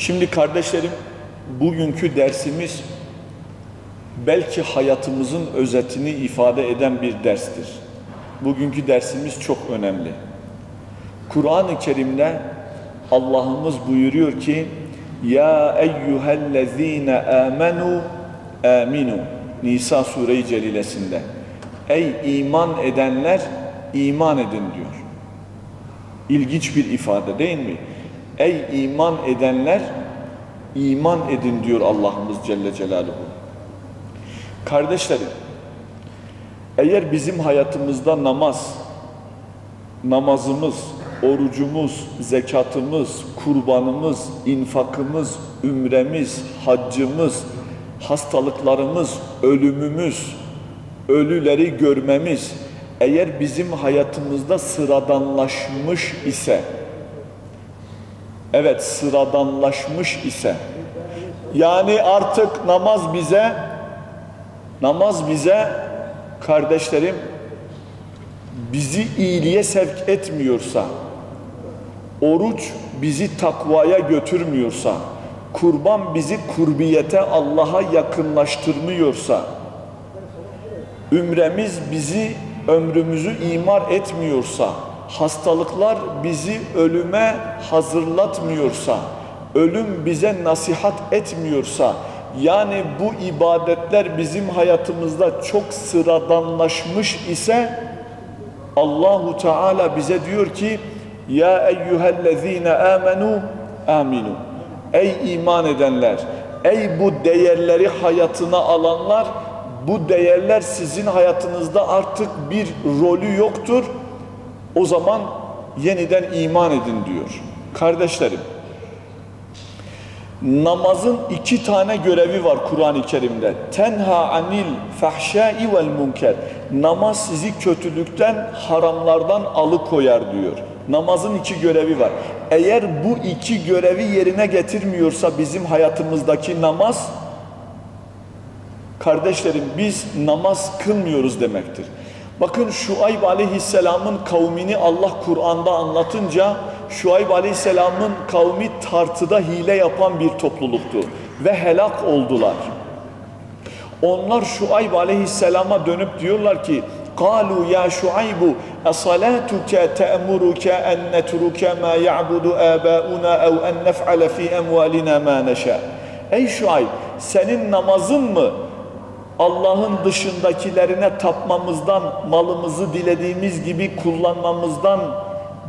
Şimdi kardeşlerim bugünkü dersimiz belki hayatımızın özetini ifade eden bir derstir. Bugünkü dersimiz çok önemli. Kur'an-ı Kerim'de Allah'ımız buyuruyor ki Ya eyyühellezine amenu aminu Nisa Sure-i Celilesinde Ey iman edenler iman edin diyor. İlginç bir ifade değil mi? Ey iman edenler iman edin diyor Allah'ımız Celle Celaluhu. Kardeşlerim, eğer bizim hayatımızda namaz, namazımız, orucumuz, zekatımız, kurbanımız, infakımız, ümremiz, haccımız, hastalıklarımız, ölümümüz, ölüleri görmemiz eğer bizim hayatımızda sıradanlaşmış ise evet sıradanlaşmış ise. Yani artık namaz bize namaz bize kardeşlerim bizi iyiliğe sevk etmiyorsa oruç bizi takvaya götürmüyorsa kurban bizi kurbiyete Allah'a yakınlaştırmıyorsa ümremiz bizi ömrümüzü imar etmiyorsa hastalıklar bizi ölüme hazırlatmıyorsa ölüm bize nasihat etmiyorsa yani bu ibadetler bizim hayatımızda çok sıradanlaşmış ise Allahu Teala bize diyor ki ya eyyühellezine amenu aminu ey iman edenler ey bu değerleri hayatına alanlar bu değerler sizin hayatınızda artık bir rolü yoktur o zaman yeniden iman edin diyor kardeşlerim namazın iki tane görevi var Kur'an-ı Kerim'de. Tenha anil fahşai vel munker. Namaz sizi kötülükten, haramlardan alıkoyar diyor. Namazın iki görevi var. Eğer bu iki görevi yerine getirmiyorsa bizim hayatımızdaki namaz, kardeşlerim biz namaz kılmıyoruz demektir. Bakın Şuayb aleyhisselamın kavmini Allah Kur'an'da anlatınca Şuayb aleyhisselamın kavmi tartıda hile yapan bir topluluktu ve helak oldular. Onlar Şuayb aleyhisselama dönüp diyorlar ki قالوا يا شعيب أصلاتك تأمرك أن نترك ما يعبد آباؤنا أو أن نفعل في أموالنا ما نشاء Ey Şuayb senin namazın mı Allah'ın dışındakilerine tapmamızdan, malımızı dilediğimiz gibi kullanmamızdan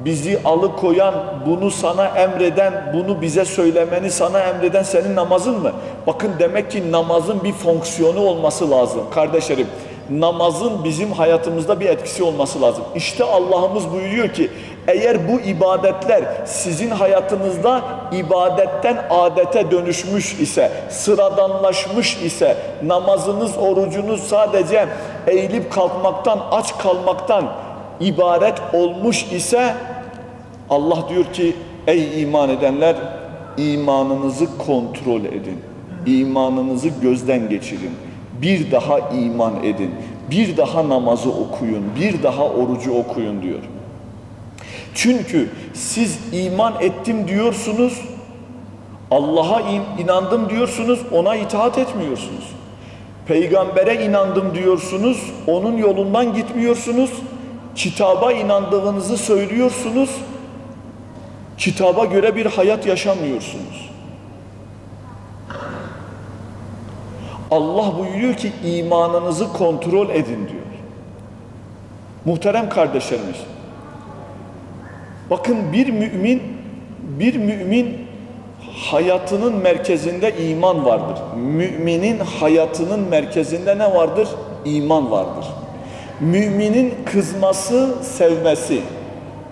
bizi alıkoyan, bunu sana emreden, bunu bize söylemeni sana emreden senin namazın mı? Bakın demek ki namazın bir fonksiyonu olması lazım kardeşlerim. Namazın bizim hayatımızda bir etkisi olması lazım. İşte Allah'ımız buyuruyor ki eğer bu ibadetler sizin hayatınızda ibadetten adete dönüşmüş ise, sıradanlaşmış ise, namazınız, orucunuz sadece eğilip kalkmaktan, aç kalmaktan ibaret olmuş ise Allah diyor ki ey iman edenler imanınızı kontrol edin. İmanınızı gözden geçirin. Bir daha iman edin. Bir daha namazı okuyun. Bir daha orucu okuyun diyor. Çünkü siz iman ettim diyorsunuz, Allah'a inandım diyorsunuz, ona itaat etmiyorsunuz. Peygambere inandım diyorsunuz, onun yolundan gitmiyorsunuz. Kitaba inandığınızı söylüyorsunuz, kitaba göre bir hayat yaşamıyorsunuz. Allah buyuruyor ki imanınızı kontrol edin diyor. Muhterem kardeşlerimiz, Bakın bir mümin bir mümin hayatının merkezinde iman vardır. Müminin hayatının merkezinde ne vardır? İman vardır. Müminin kızması, sevmesi,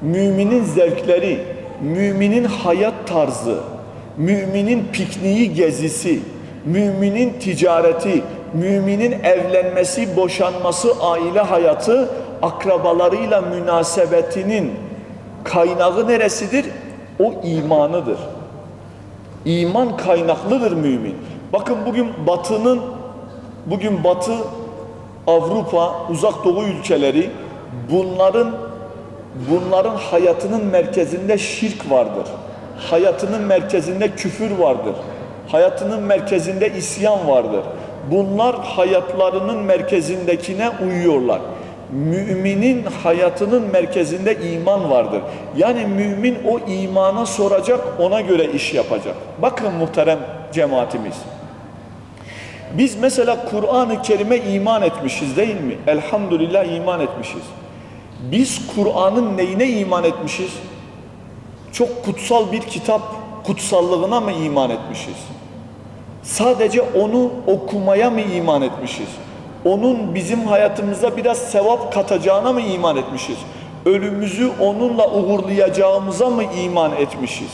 müminin zevkleri, müminin hayat tarzı, müminin pikniği gezisi, müminin ticareti, müminin evlenmesi, boşanması, aile hayatı, akrabalarıyla münasebetinin kaynağı neresidir? O imanıdır. İman kaynaklıdır mümin. Bakın bugün batının, bugün batı, Avrupa, uzak doğu ülkeleri bunların bunların hayatının merkezinde şirk vardır. hayatının merkezinde küfür vardır. Hayatının merkezinde isyan vardır. Bunlar hayatlarının merkezindekine uyuyorlar. Müminin hayatının merkezinde iman vardır. Yani mümin o imana soracak, ona göre iş yapacak. Bakın muhterem cemaatimiz. Biz mesela Kur'an-ı Kerim'e iman etmişiz değil mi? Elhamdülillah iman etmişiz. Biz Kur'an'ın neyine iman etmişiz? Çok kutsal bir kitap kutsallığına mı iman etmişiz? Sadece onu okumaya mı iman etmişiz? Onun bizim hayatımıza biraz sevap katacağına mı iman etmişiz? Ölümümüzü onunla uğurlayacağımıza mı iman etmişiz?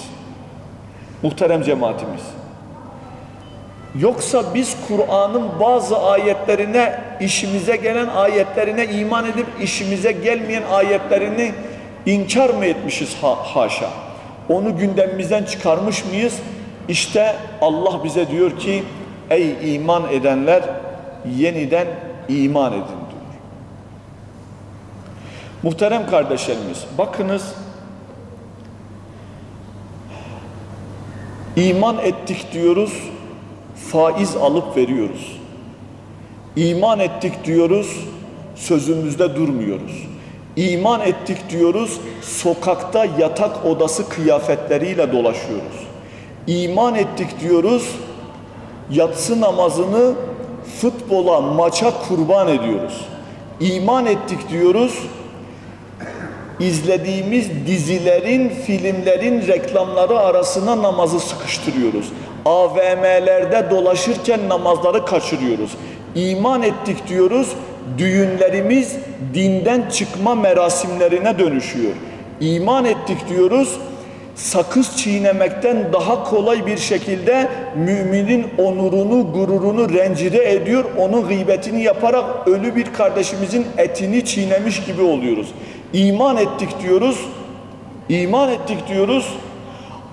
Muhterem cemaatimiz. Yoksa biz Kur'an'ın bazı ayetlerine, işimize gelen ayetlerine iman edip işimize gelmeyen ayetlerini inkar mı etmişiz ha haşa? Onu gündemimizden çıkarmış mıyız? İşte Allah bize diyor ki ey iman edenler yeniden iman edin diyor. Muhterem kardeşlerimiz bakınız iman ettik diyoruz faiz alıp veriyoruz. İman ettik diyoruz, sözümüzde durmuyoruz. İman ettik diyoruz, sokakta yatak odası kıyafetleriyle dolaşıyoruz. İman ettik diyoruz, yatsı namazını futbola, maça kurban ediyoruz. İman ettik diyoruz, izlediğimiz dizilerin, filmlerin reklamları arasına namazı sıkıştırıyoruz. AVM'lerde dolaşırken namazları kaçırıyoruz. İman ettik diyoruz, düğünlerimiz dinden çıkma merasimlerine dönüşüyor. İman ettik diyoruz, sakız çiğnemekten daha kolay bir şekilde müminin onurunu, gururunu rencide ediyor. Onun gıybetini yaparak ölü bir kardeşimizin etini çiğnemiş gibi oluyoruz. İman ettik diyoruz, iman ettik diyoruz.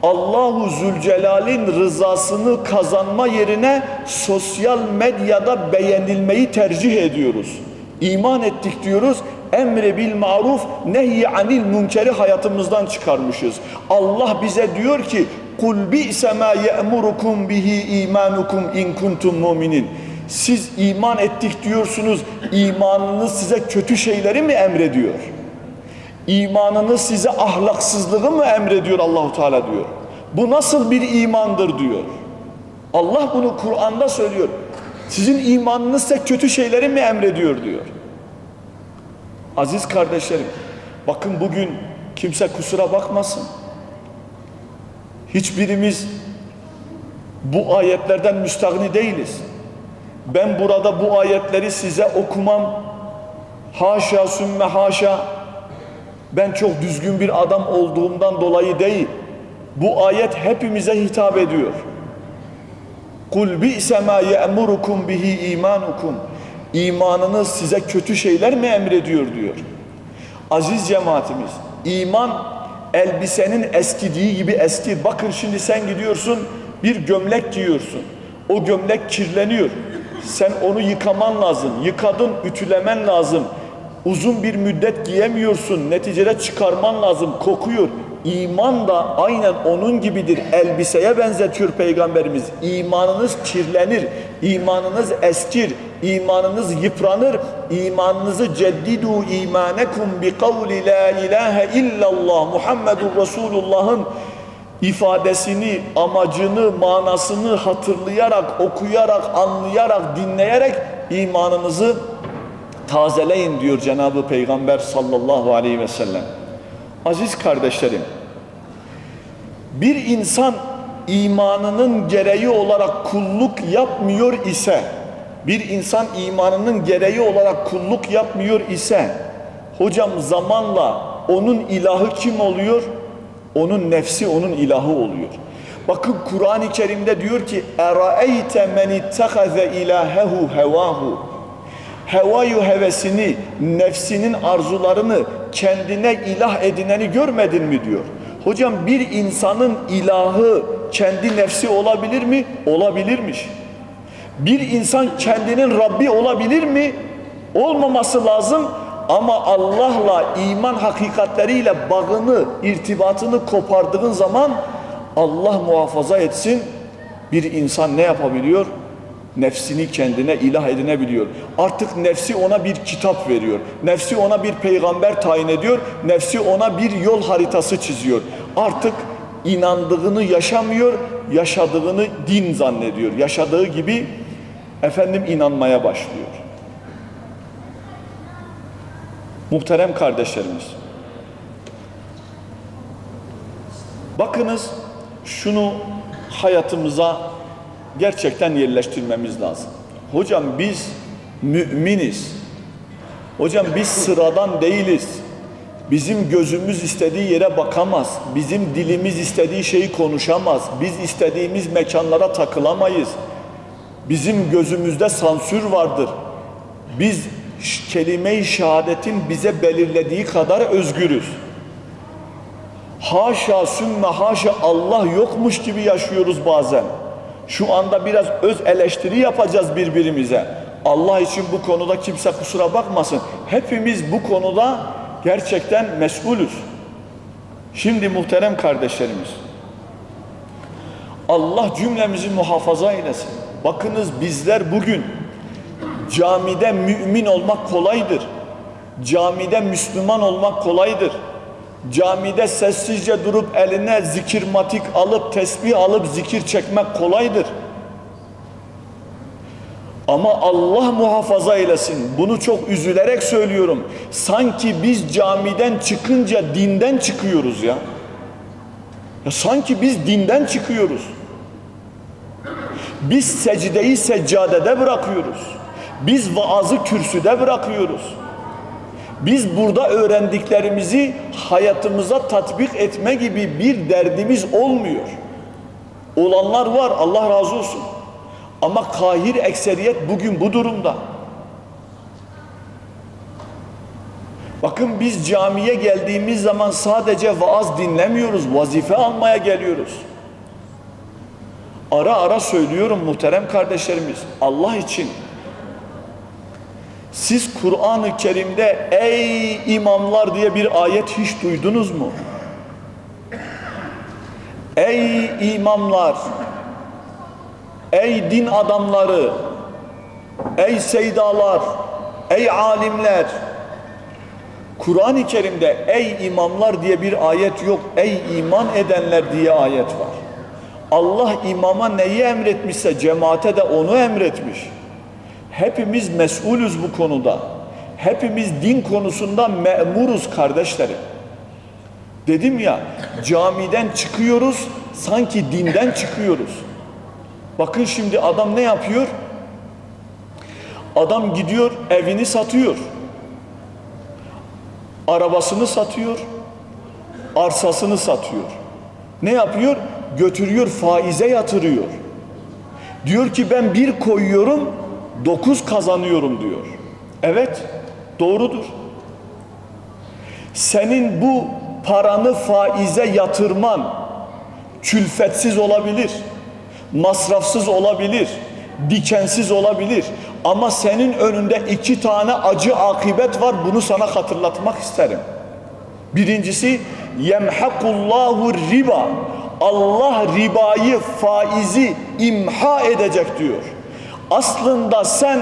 Allahu Zülcelal'in rızasını kazanma yerine sosyal medyada beğenilmeyi tercih ediyoruz. İman ettik diyoruz. Emre bil maruf, nehy anil münkeri hayatımızdan çıkarmışız. Allah bize diyor ki: "Kul bi'se ma ye'murukum bihi imanukum in kuntum muminin." Siz iman ettik diyorsunuz. İmanınız size kötü şeyleri mi emrediyor? İmanınız size ahlaksızlığı mı emrediyor Allahu Teala diyor. Bu nasıl bir imandır diyor. Allah bunu Kur'an'da söylüyor. Sizin imanınız size kötü şeyleri mi emrediyor diyor. Aziz kardeşlerim, bakın bugün kimse kusura bakmasın. Hiçbirimiz bu ayetlerden müstahni değiliz. Ben burada bu ayetleri size okumam. Haşa sümme haşa. Ben çok düzgün bir adam olduğumdan dolayı değil. Bu ayet hepimize hitap ediyor. Kul bi'se ma ye'murukum bihi imanukum. İmanınız size kötü şeyler mi emrediyor diyor. Aziz cemaatimiz, iman elbisenin eskidiği gibi eski. Bakın şimdi sen gidiyorsun bir gömlek giyiyorsun. O gömlek kirleniyor. Sen onu yıkaman lazım. Yıkadın, ütülemen lazım. Uzun bir müddet giyemiyorsun. Neticede çıkarman lazım. Kokuyor. İman da aynen onun gibidir. Elbiseye benzetiyor Peygamberimiz. İmanınız kirlenir. İmanınız eskir. imanınız yıpranır. İmanınızı ceddidu imanekum bi kavli la ilahe illallah Muhammedur Resulullah'ın ifadesini, amacını, manasını hatırlayarak, okuyarak, anlayarak, dinleyerek imanınızı tazeleyin diyor Cenab-ı Peygamber sallallahu aleyhi ve sellem. Aziz kardeşlerim, bir insan imanının gereği olarak kulluk yapmıyor ise, bir insan imanının gereği olarak kulluk yapmıyor ise, hocam zamanla onun ilahı kim oluyor? Onun nefsi onun ilahı oluyor. Bakın Kur'an-ı Kerim'de diyor ki: "Eraeyte men ittahaze ilahehu hevahu." Hevayı hevesini, nefsinin arzularını kendine ilah edineni görmedin mi diyor. Hocam bir insanın ilahı kendi nefsi olabilir mi? Olabilirmiş. Bir insan kendinin Rabbi olabilir mi? Olmaması lazım ama Allah'la iman hakikatleriyle bağını, irtibatını kopardığın zaman Allah muhafaza etsin bir insan ne yapabiliyor? Nefsini kendine ilah edinebiliyor. Artık nefsi ona bir kitap veriyor. Nefsi ona bir peygamber tayin ediyor. Nefsi ona bir yol haritası çiziyor. Artık inandığını yaşamıyor, yaşadığını din zannediyor. Yaşadığı gibi efendim inanmaya başlıyor. Muhterem kardeşlerimiz. Bakınız şunu hayatımıza gerçekten yerleştirmemiz lazım. Hocam biz müminiz. Hocam biz sıradan değiliz. Bizim gözümüz istediği yere bakamaz. Bizim dilimiz istediği şeyi konuşamaz. Biz istediğimiz mekanlara takılamayız. Bizim gözümüzde sansür vardır. Biz kelime-i şehadetin bize belirlediği kadar özgürüz. Haşa sümme haşa Allah yokmuş gibi yaşıyoruz bazen. Şu anda biraz öz eleştiri yapacağız birbirimize. Allah için bu konuda kimse kusura bakmasın. Hepimiz bu konuda gerçekten mesulüz. Şimdi muhterem kardeşlerimiz. Allah cümlemizi muhafaza eylesin. Bakınız bizler bugün camide mümin olmak kolaydır. Camide Müslüman olmak kolaydır. Camide sessizce durup eline zikirmatik alıp tesbih alıp zikir çekmek kolaydır. Ama Allah muhafaza eylesin. Bunu çok üzülerek söylüyorum. Sanki biz camiden çıkınca dinden çıkıyoruz ya. Ya sanki biz dinden çıkıyoruz. Biz secdeyi seccadede bırakıyoruz. Biz vaazı kürsüde bırakıyoruz. Biz burada öğrendiklerimizi hayatımıza tatbik etme gibi bir derdimiz olmuyor. Olanlar var Allah razı olsun. Ama kahir ekseriyet bugün bu durumda. Bakın biz camiye geldiğimiz zaman sadece vaaz dinlemiyoruz, vazife almaya geliyoruz. Ara ara söylüyorum muhterem kardeşlerimiz, Allah için siz Kur'an-ı Kerim'de ey imamlar diye bir ayet hiç duydunuz mu? Ey imamlar, ey din adamları, ey seydalar, ey alimler. Kur'an-ı Kerim'de ey imamlar diye bir ayet yok. Ey iman edenler diye ayet var. Allah imama neyi emretmişse cemaate de onu emretmiş. Hepimiz mesulüz bu konuda. Hepimiz din konusunda memuruz kardeşlerim. Dedim ya camiden çıkıyoruz sanki dinden çıkıyoruz. Bakın şimdi adam ne yapıyor? Adam gidiyor evini satıyor. Arabasını satıyor. Arsasını satıyor. Ne yapıyor? Götürüyor faize yatırıyor. Diyor ki ben bir koyuyorum dokuz kazanıyorum diyor. Evet doğrudur. Senin bu paranı faize yatırman külfetsiz olabilir, masrafsız olabilir, dikensiz olabilir. Ama senin önünde iki tane acı akibet var. Bunu sana hatırlatmak isterim. Birincisi yemhakullahu riba. Allah ribayı, faizi imha edecek diyor. Aslında sen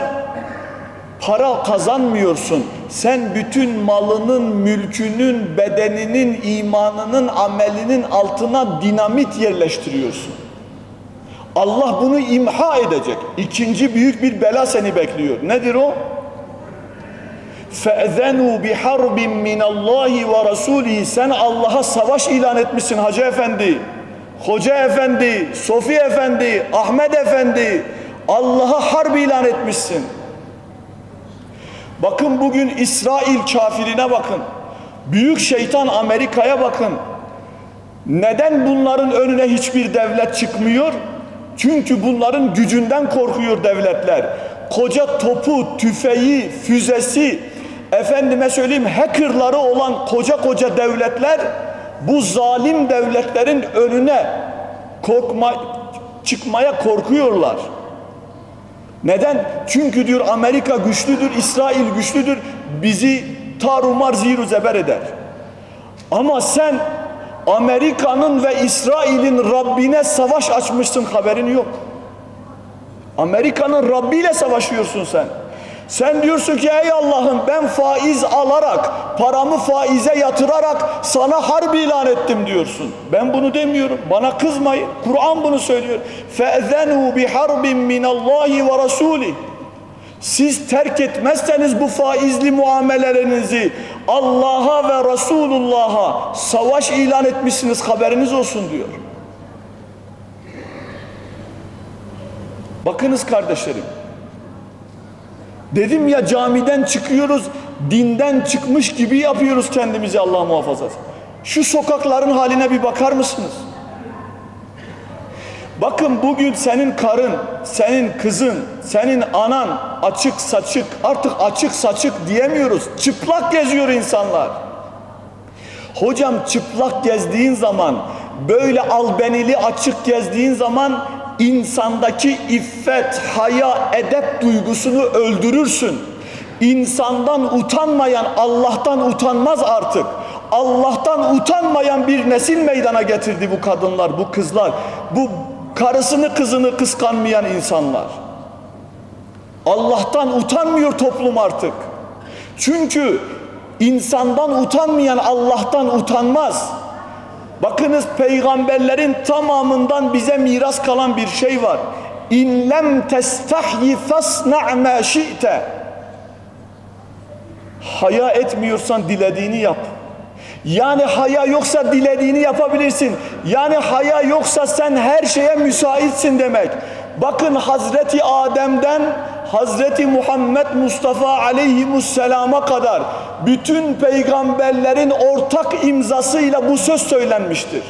para kazanmıyorsun. Sen bütün malının, mülkünün, bedeninin, imanının, amelinin altına dinamit yerleştiriyorsun. Allah bunu imha edecek. İkinci büyük bir bela seni bekliyor. Nedir o? فَاَذَنُوا بِحَرْبٍ مِّنَ اللّٰهِ وَرَسُولِهِ Sen Allah'a savaş ilan etmişsin Hacı Efendi. Hoca Efendi, Sofi Efendi, Ahmet Efendi. Allah'a harp ilan etmişsin. Bakın bugün İsrail kafirine bakın. Büyük şeytan Amerika'ya bakın. Neden bunların önüne hiçbir devlet çıkmıyor? Çünkü bunların gücünden korkuyor devletler. Koca topu, tüfeği, füzesi, efendime söyleyeyim hackerları olan koca koca devletler bu zalim devletlerin önüne korkma, çıkmaya korkuyorlar. Neden? Çünkü diyor Amerika güçlüdür, İsrail güçlüdür, bizi tarumar ziru zeber eder. Ama sen Amerika'nın ve İsrail'in Rabbine savaş açmışsın haberin yok. Amerika'nın Rabbi ile savaşıyorsun sen. Sen diyorsun ki ey Allah'ım ben faiz alarak, paramı faize yatırarak sana harp ilan ettim diyorsun. Ben bunu demiyorum. Bana kızmayın. Kur'an bunu söylüyor. فَاَذَنُوا بِحَرْبٍ مِّنَ اللّٰهِ وَرَسُولِهِ siz terk etmezseniz bu faizli muamelelerinizi Allah'a ve Resulullah'a savaş ilan etmişsiniz haberiniz olsun diyor. Bakınız kardeşlerim. Dedim ya camiden çıkıyoruz, dinden çıkmış gibi yapıyoruz kendimizi Allah muhafaza. Şu sokakların haline bir bakar mısınız? Bakın bugün senin karın, senin kızın, senin anan açık saçık, artık açık saçık diyemiyoruz. Çıplak geziyor insanlar. Hocam çıplak gezdiğin zaman, böyle albenili açık gezdiğin zaman insandaki iffet, haya, edep duygusunu öldürürsün. İnsandan utanmayan Allah'tan utanmaz artık. Allah'tan utanmayan bir nesil meydana getirdi bu kadınlar, bu kızlar. Bu karısını kızını kıskanmayan insanlar. Allah'tan utanmıyor toplum artık. Çünkü insandan utanmayan Allah'tan utanmaz. Bakınız peygamberlerin tamamından bize miras kalan bir şey var. İn lem testahyi fasna' şi'te. Haya etmiyorsan dilediğini yap. Yani haya yoksa dilediğini yapabilirsin. Yani haya yoksa sen her şeye müsaitsin demek. Bakın Hazreti Adem'den Hazreti Muhammed Mustafa aleyhimusselama kadar bütün peygamberlerin ortak imzasıyla bu söz söylenmiştir.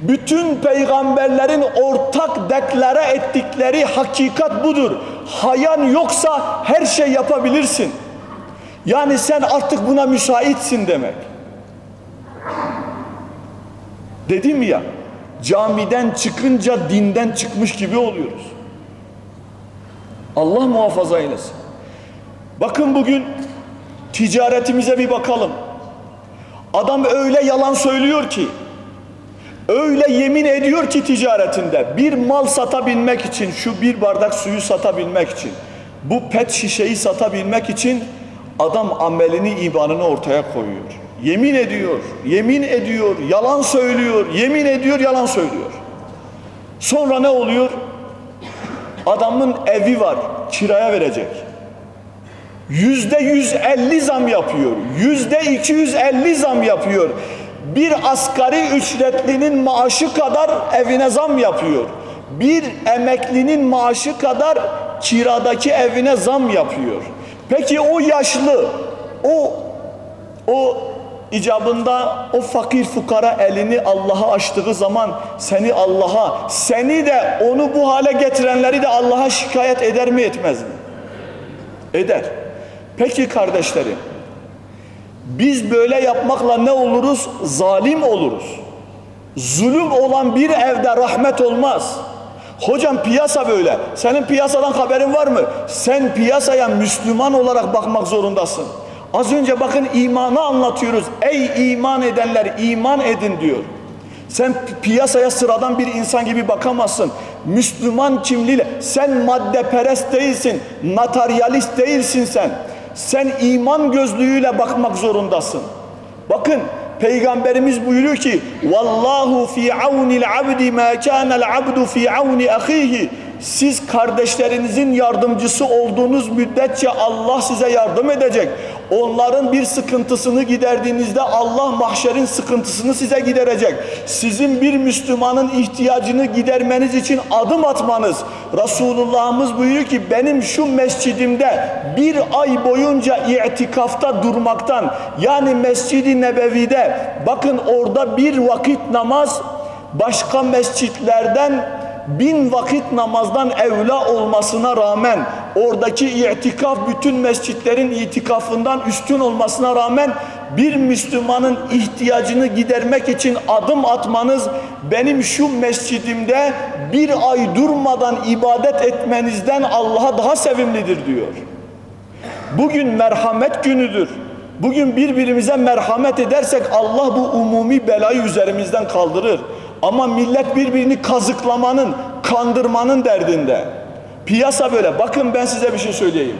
Bütün peygamberlerin ortak deklare ettikleri hakikat budur. Hayan yoksa her şey yapabilirsin. Yani sen artık buna müsaitsin demek. Dedim ya camiden çıkınca dinden çıkmış gibi oluyoruz. Allah muhafaza eylesin. Bakın bugün ticaretimize bir bakalım. Adam öyle yalan söylüyor ki öyle yemin ediyor ki ticaretinde bir mal satabilmek için şu bir bardak suyu satabilmek için bu pet şişeyi satabilmek için adam amelini imanını ortaya koyuyor. Yemin ediyor, yemin ediyor, yalan söylüyor, yemin ediyor, yalan söylüyor. Sonra ne oluyor? Adamın evi var, kiraya verecek. Yüzde 150 zam yapıyor. Yüzde 250 zam yapıyor. Bir asgari ücretlinin maaşı kadar evine zam yapıyor. Bir emeklinin maaşı kadar kiradaki evine zam yapıyor. Peki o yaşlı, o o icabında o fakir fukara elini Allah'a açtığı zaman seni Allah'a, seni de onu bu hale getirenleri de Allah'a şikayet eder mi etmez mi? Eder. Peki kardeşlerim, biz böyle yapmakla ne oluruz? Zalim oluruz. Zulüm olan bir evde rahmet olmaz. Hocam piyasa böyle. Senin piyasadan haberin var mı? Sen piyasaya Müslüman olarak bakmak zorundasın. Az önce bakın imanı anlatıyoruz. Ey iman edenler iman edin diyor. Sen piyasaya sıradan bir insan gibi bakamazsın. Müslüman kimliğiyle sen maddeperest değilsin, materyalist değilsin sen. Sen iman gözlüğüyle bakmak zorundasın. Bakın Peygamberimiz buyuruyor ki Vallahu fi avnil abdi ma kana'l abdu fi avni ahihi siz kardeşlerinizin yardımcısı olduğunuz müddetçe Allah size yardım edecek. Onların bir sıkıntısını giderdiğinizde Allah mahşerin sıkıntısını size giderecek. Sizin bir Müslümanın ihtiyacını gidermeniz için adım atmanız. Resulullah'ımız buyuruyor ki benim şu mescidimde bir ay boyunca itikafta durmaktan yani Mescid-i Nebevi'de bakın orada bir vakit namaz başka mescitlerden bin vakit namazdan evla olmasına rağmen oradaki itikaf bütün mescitlerin itikafından üstün olmasına rağmen bir Müslümanın ihtiyacını gidermek için adım atmanız benim şu mescidimde bir ay durmadan ibadet etmenizden Allah'a daha sevimlidir diyor. Bugün merhamet günüdür. Bugün birbirimize merhamet edersek Allah bu umumi belayı üzerimizden kaldırır. Ama millet birbirini kazıklamanın, kandırmanın derdinde. Piyasa böyle. Bakın ben size bir şey söyleyeyim.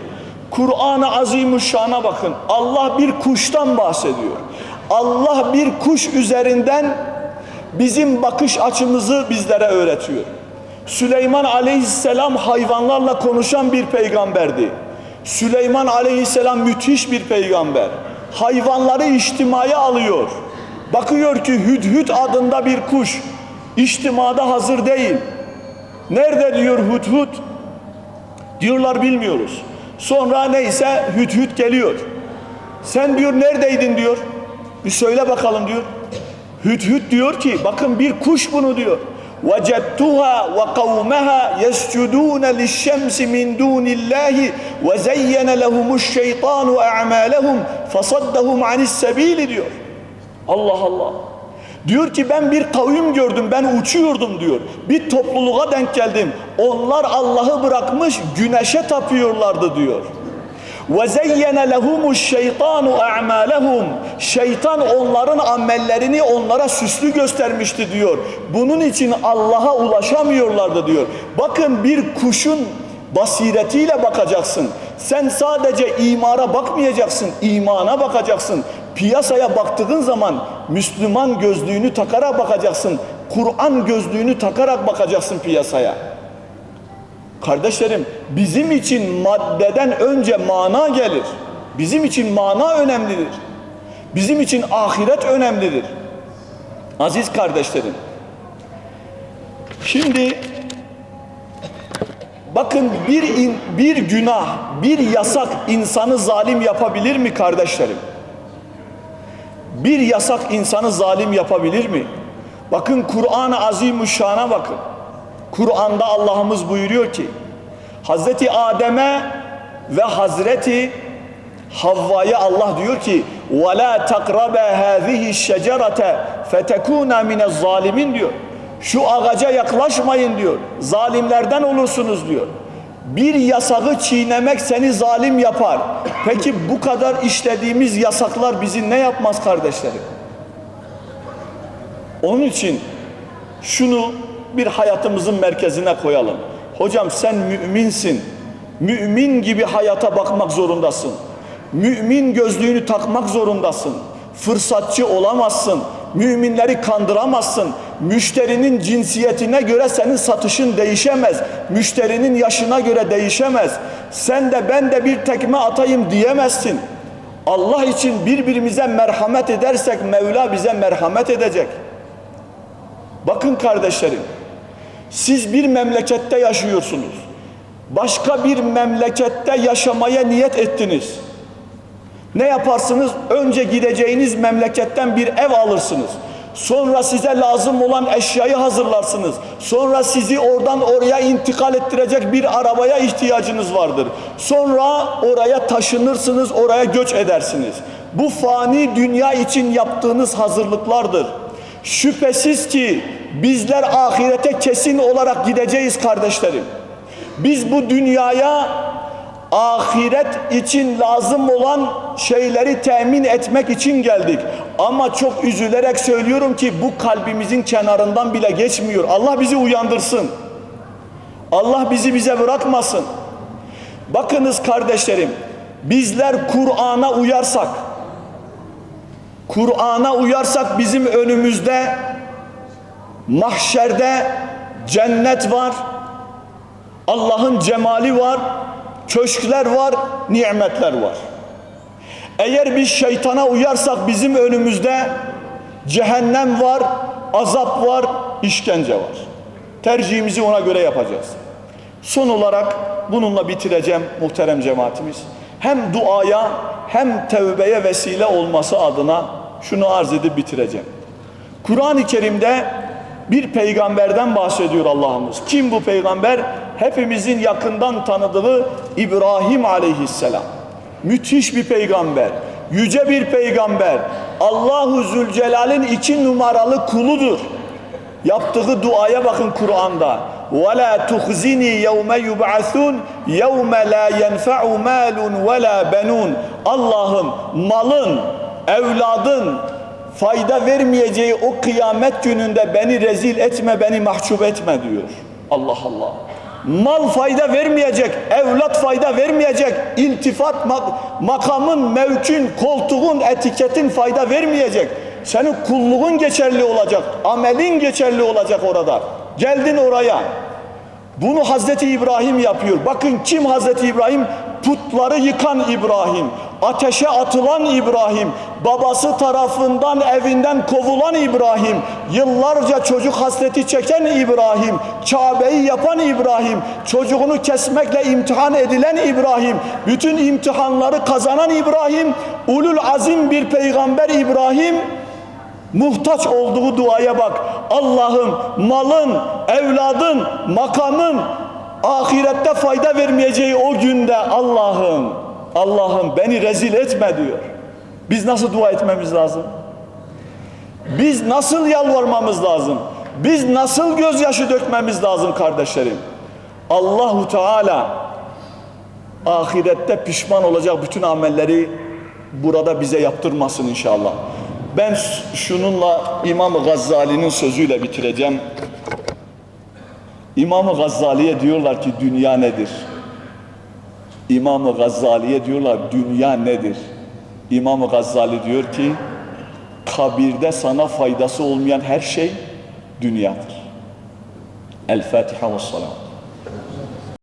Kur'an-ı Azimuşşan'a bakın. Allah bir kuştan bahsediyor. Allah bir kuş üzerinden bizim bakış açımızı bizlere öğretiyor. Süleyman aleyhisselam hayvanlarla konuşan bir peygamberdi. Süleyman aleyhisselam müthiş bir peygamber. Hayvanları içtimaya alıyor. Bakıyor ki Hüdhüd adında bir kuş içtimada hazır değil. Nerede diyor Hüdhüd? Diyorlar bilmiyoruz. Sonra neyse Hüdhüd geliyor. Sen diyor neredeydin diyor. Bir söyle bakalım diyor. Hüdhüd diyor ki bakın bir kuş bunu diyor. وَجَدْتُهَا وَقَوْمَهَا يَسْجُدُونَ لِلشَّمْسِ مِنْ دُونِ اللّٰهِ وَزَيَّنَ لَهُمُ الشَّيْطَانُ أَعْمَالَهُمْ فَصَدَّهُمْ عَنِ السَّب۪يلِ diyor. Allah Allah. Diyor ki ben bir kavim gördüm, ben uçuyordum diyor. Bir topluluğa denk geldim. Onlar Allah'ı bırakmış güneşe tapıyorlardı diyor. وَزَيَّنَ لَهُمُ الشَّيْطَانُ أَعْمَالَهُمْ Şeytan onların amellerini onlara süslü göstermişti diyor. Bunun için Allah'a ulaşamıyorlardı diyor. Bakın bir kuşun basiretiyle bakacaksın. Sen sadece imara bakmayacaksın, imana bakacaksın. Piyasaya baktığın zaman Müslüman gözlüğünü takarak bakacaksın. Kur'an gözlüğünü takarak bakacaksın piyasaya. Kardeşlerim bizim için maddeden önce mana gelir. Bizim için mana önemlidir. Bizim için ahiret önemlidir. Aziz kardeşlerim. Şimdi bakın bir in- bir günah, bir yasak insanı zalim yapabilir mi kardeşlerim? Bir yasak insanı zalim yapabilir mi? Bakın Kur'an-ı Azimüşşan'a bakın. Kur'an'da Allah'ımız buyuruyor ki Hazreti Adem'e ve Hazreti Havva'ya Allah diyor ki وَلَا تَقْرَبَ هَذِهِ الشَّجَرَةَ فَتَكُونَ مِنَ الظَّالِمِينَ diyor. Şu ağaca yaklaşmayın diyor. Zalimlerden olursunuz diyor. Bir yasağı çiğnemek seni zalim yapar. Peki bu kadar işlediğimiz yasaklar bizi ne yapmaz kardeşlerim? Onun için şunu bir hayatımızın merkezine koyalım. Hocam sen müminsin. Mümin gibi hayata bakmak zorundasın. Mümin gözlüğünü takmak zorundasın. Fırsatçı olamazsın. Müminleri kandıramazsın. Müşterinin cinsiyetine göre senin satışın değişemez. Müşterinin yaşına göre değişemez. Sen de ben de bir tekme atayım diyemezsin. Allah için birbirimize merhamet edersek Mevla bize merhamet edecek. Bakın kardeşlerim, siz bir memlekette yaşıyorsunuz. Başka bir memlekette yaşamaya niyet ettiniz. Ne yaparsınız? Önce gideceğiniz memleketten bir ev alırsınız. Sonra size lazım olan eşyayı hazırlarsınız. Sonra sizi oradan oraya intikal ettirecek bir arabaya ihtiyacınız vardır. Sonra oraya taşınırsınız, oraya göç edersiniz. Bu fani dünya için yaptığınız hazırlıklardır. Şüphesiz ki bizler ahirete kesin olarak gideceğiz kardeşlerim. Biz bu dünyaya ahiret için lazım olan şeyleri temin etmek için geldik. Ama çok üzülerek söylüyorum ki bu kalbimizin kenarından bile geçmiyor. Allah bizi uyandırsın. Allah bizi bize bırakmasın. Bakınız kardeşlerim, bizler Kur'an'a uyarsak, Kur'an'a uyarsak bizim önümüzde mahşerde cennet var, Allah'ın cemali var, köşkler var, nimetler var. Eğer biz şeytana uyarsak bizim önümüzde cehennem var, azap var, işkence var. Tercihimizi ona göre yapacağız. Son olarak bununla bitireceğim muhterem cemaatimiz. Hem duaya hem tevbeye vesile olması adına şunu arz edip bitireceğim. Kur'an-ı Kerim'de bir peygamberden bahsediyor Allah'ımız. Kim bu peygamber? Hepimizin yakından tanıdığı İbrahim aleyhisselam. Müthiş bir peygamber. Yüce bir peygamber. Allahu Zülcelal'in iki numaralı kuludur. Yaptığı duaya bakın Kur'an'da. وَلَا تُخْزِنِي يَوْمَ يُبْعَثُونَ يَوْمَ لَا يَنْفَعُ مَالٌ وَلَا بَنُونَ Allah'ım malın, evladın fayda vermeyeceği o kıyamet gününde beni rezil etme, beni mahcup etme diyor. Allah Allah. Mal fayda vermeyecek, evlat fayda vermeyecek, iltifat mak- makamın, mevkün, koltuğun, etiketin fayda vermeyecek. Senin kulluğun geçerli olacak, amelin geçerli olacak orada. Geldin oraya. Bunu Hazreti İbrahim yapıyor. Bakın kim Hazreti İbrahim? Putları yıkan İbrahim, ateşe atılan İbrahim, babası tarafından evinden kovulan İbrahim, yıllarca çocuk hasreti çeken İbrahim, Kabe'yi yapan İbrahim, çocuğunu kesmekle imtihan edilen İbrahim, bütün imtihanları kazanan İbrahim, ulul azim bir peygamber İbrahim, Muhtaç olduğu duaya bak. Allah'ım malın, evladın, makamın ahirette fayda vermeyeceği o günde Allah'ım, Allah'ım beni rezil etme diyor. Biz nasıl dua etmemiz lazım? Biz nasıl yalvarmamız lazım? Biz nasıl gözyaşı dökmemiz lazım kardeşlerim? Allahu Teala ahirette pişman olacak bütün amelleri burada bize yaptırmasın inşallah. Ben şununla İmam Gazali'nin sözüyle bitireceğim. İmam Gazali'ye diyorlar ki dünya nedir? İmam Gazali'ye diyorlar dünya nedir? İmam Gazali diyor ki kabirde sana faydası olmayan her şey dünyadır. El Fatiha ve Salam.